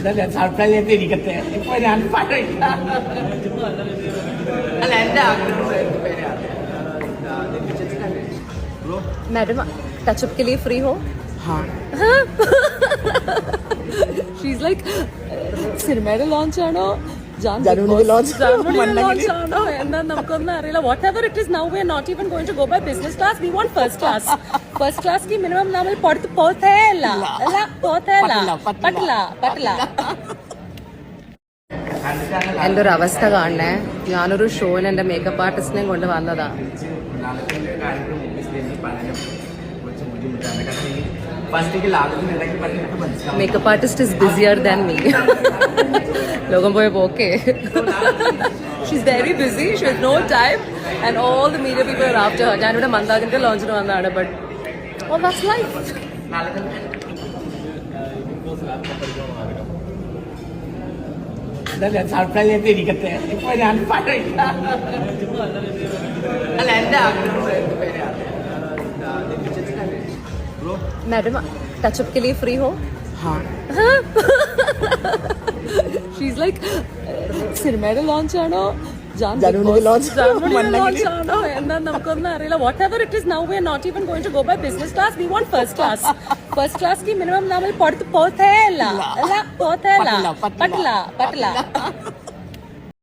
ഇതല്ല സർക്കാരിലേക്ക് ഇരിക്കട്ടെ? ഇപ്പൊ ഞാൻ പറയില്ല. അല്ല എന്റെ ആഗ്രഹം മാഡം ടച്ചപ്പ് കെ ലിയ ഫ്രീ ഹോ. ഷീസ് ലൈക്ക് സിനിമയുടെ ലോഞ്ച് ആണോ? എന്താ നമുക്കൊന്നും അറിയില്ല. Whatever it is now we are not even going to go by business class we want first class first class minimum നമ്മൾ പുറത്ത് പോത്തേ ഇല്ല. അല്ല പോത്തേ ഇല്ല പറ്റില്ല, പറ്റില്ല പറ്റില്ല. എന്റെ ഒരു അവസ്ഥ കാണണേ. ഞാനൊരു ഷോയിൽ എന്റെ മേക്കപ്പ് ആർട്ടിസ്റ്റിനെ കൊണ്ട് വന്നതാ. Makeup artist is busier than me ലോകം പോയ പോക്കെ she's very busy she has no time and all the media people are after her ഞാനിവിടെ മന്ദാകിന്റെ ലോഞ്ചിന് വന്നതാണ് but oh that's life surprise ആയിട്ട് ഇരിക്കട്ടെ. ഇപ്പൊ ഞാൻ പറയില്ല. അല്ല എന്റെ ആഗ്രഹം मैडम टचअप के लिए फ्री हो हाँ ഷീസ് ലൈക്ക് സിനിമയുടെ ലോഞ്ച് ആണോ ജാൻ ജനുവിന്റെ launch. ലോഞ്ച് ആണോ എന്താ നമുക്കൊന്നും അറിയില്ല whatever it is now we are not even going to go by business class we want first class first class కి മിനിമം നമ്മൾ പുറത്ത് പോത്തേ ഇല്ല അല്ല പോത്തേ ഇല്ല പറ്റില്ല, പറ്റില്ല. പറ്റില്ല പറ്റില്ല